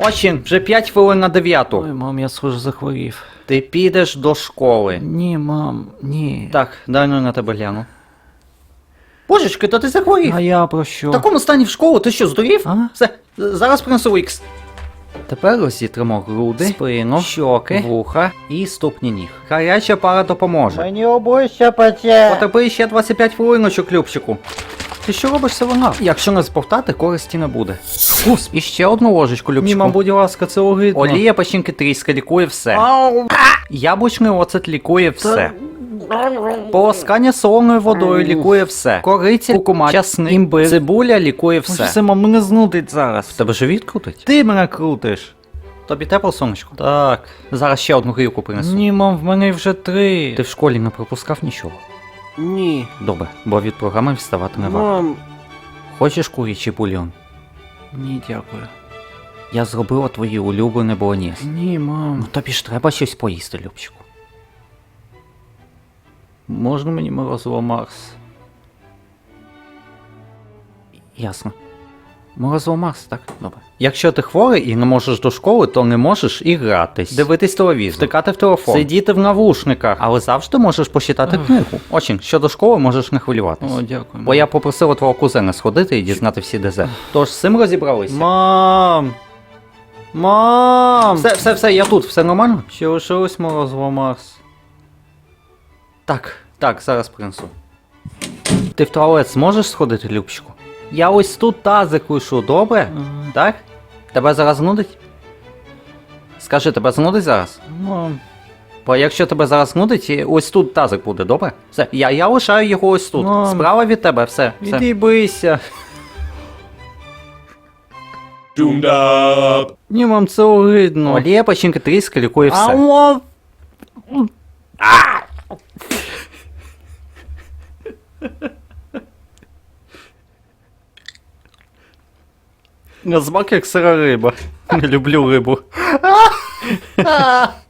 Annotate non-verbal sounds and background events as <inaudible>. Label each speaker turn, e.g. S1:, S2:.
S1: Очень, вже 5 хвилин на 9.
S2: Ой, мам, я схоже захворів.
S1: Ти підеш до школи.
S2: Ні, мам, ні.
S1: Так, дай ну на тебе гляну. Божечки, то ти захворів.
S2: А я про що?
S1: В такому стані в школу, ти що, здурів?
S2: А?
S1: Все, зараз принесу ікс. Тепер розітримо груди, спину, щоки, вуха і ступні ніг. Гаряча пара допоможе.
S3: Мені обличчя пече.
S1: Потерпи ще 25 хвилиночок, Любчику. Ти що робиш все вона? Якщо не збовтати, користі не буде. Ус, і ще одну ложечку, Любчику.
S2: Ні, мам, будь ласка, це огидно.
S1: Олія печінки тріска лікує все. Яблучний оцет лікує все. Полоскання солоною водою лікує все. Кориця, кукума, часник, імбир, цибуля лікує
S2: Все.
S1: все.
S2: все, мам, мене знудить зараз.
S1: Тебе живіт крутить?
S2: Ти мене крутиш.
S1: Тобі тепло, сонечко?
S2: Так.
S1: Зараз ще одну грілку принесу.
S2: Ні, мам, в мене вже три.
S1: Ти в школі не пропускав нічого.
S2: Ні.
S1: Добре, бо від програми вставатиме Мам... варто.
S2: Мам.
S1: Хочеш курячий бульйон?
S2: Ні, дякую.
S1: Я зробила твої улюблене болоніс.
S2: Ні, мам.
S1: Ну тобі ж треба щось поїсти, Любчику.
S2: Можна мені морозиво Марс?
S1: Ясно. Морозиво Марс, так? Добре. Якщо ти хворий і не можеш до школи, то не можеш і гратись, дивитись телевізор, втикати в телефон, сидіти в навушниках, але завжди можеш почитати книгу. Очень, щодо школи можеш не хвилюватись.
S2: О, дякую.
S1: Бо я попросила твого кузена сходити і дізнати всі ДЗ. Тож з цим розібралися.
S2: Мам! Мам!
S1: Все, все, все, я тут, все нормально?
S2: Ще лишилось морозиво Марс.
S1: Так, так, зараз принесу. Ти в туалет зможеш сходити, Любчику? Я ось тут тазик лишу, добре?
S2: Ага.
S1: Так? Тебе зараз нудить? Скажи, тебе знудить зараз?
S2: Мам.
S1: Бо якщо тебе зараз нудить, і ось тут тазик буде, добре? Все, я, я лишаю його ось тут.
S2: Мам.
S1: Справа від тебе, все. все.
S2: Іди бийся. Ні, мам, це огидно.
S1: Олія печінки тріска лікує все.
S2: Ау! На смак як сира риба. <laughs> Не люблю рибу. <laughs>